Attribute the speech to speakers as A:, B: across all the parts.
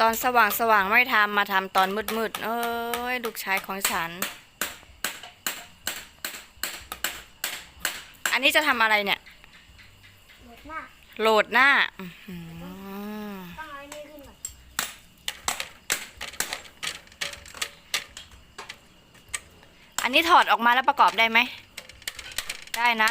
A: ตอนสว่างสว่างไม่ทำมาทำตอนมืดมืดเอ้ยลูกชายของฉัน อันนี้จะทำอะไรเนี่ย
B: หมดหน้า
A: โหลดหน้าอื้อหือ
B: ต้องเอาไอ้นี่ขึ้นก่อน
A: อันนี้ถอดออกมาแล้วประกอบได้ไหม ได้นะ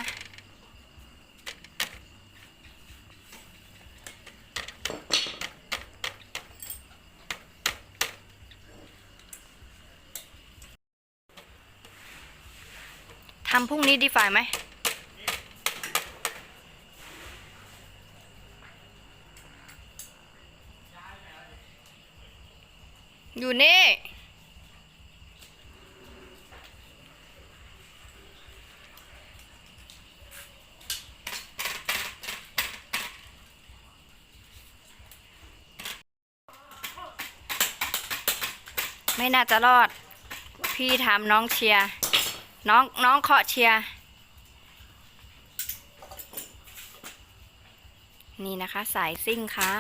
A: ทำพรุ่งนี้ดีฝ่ายไหมอยู่นี่ ไม่น่าจะรอด พี่ถามน้องเชียร์ น้องน้องเคาะเชียร์ นี่นะคะสายซิ่งค่ะ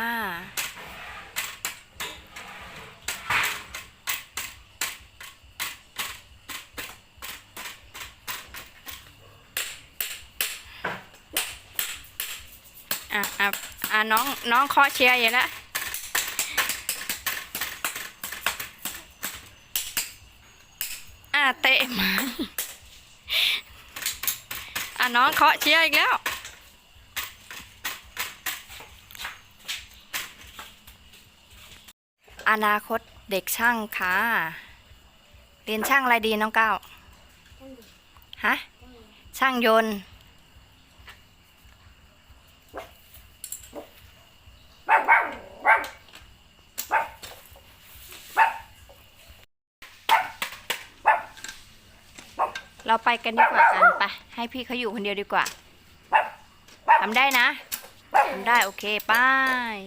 A: อะอะอะน้องน้องเคาะเชียร์อยู่แล้วอะเตะมา น้องเคาะเชียร์อีกแล้ว อนาคตเด็กช่างค่ะ เรียนช่างอะไรดีน้องก้าว ฮะ ช่างยนต์ เราไปกันดีกว่ากันไป ให้พี่เขาอยู่คนเดียวดีกว่าทำได้นะทำได้โอเค ไป้าย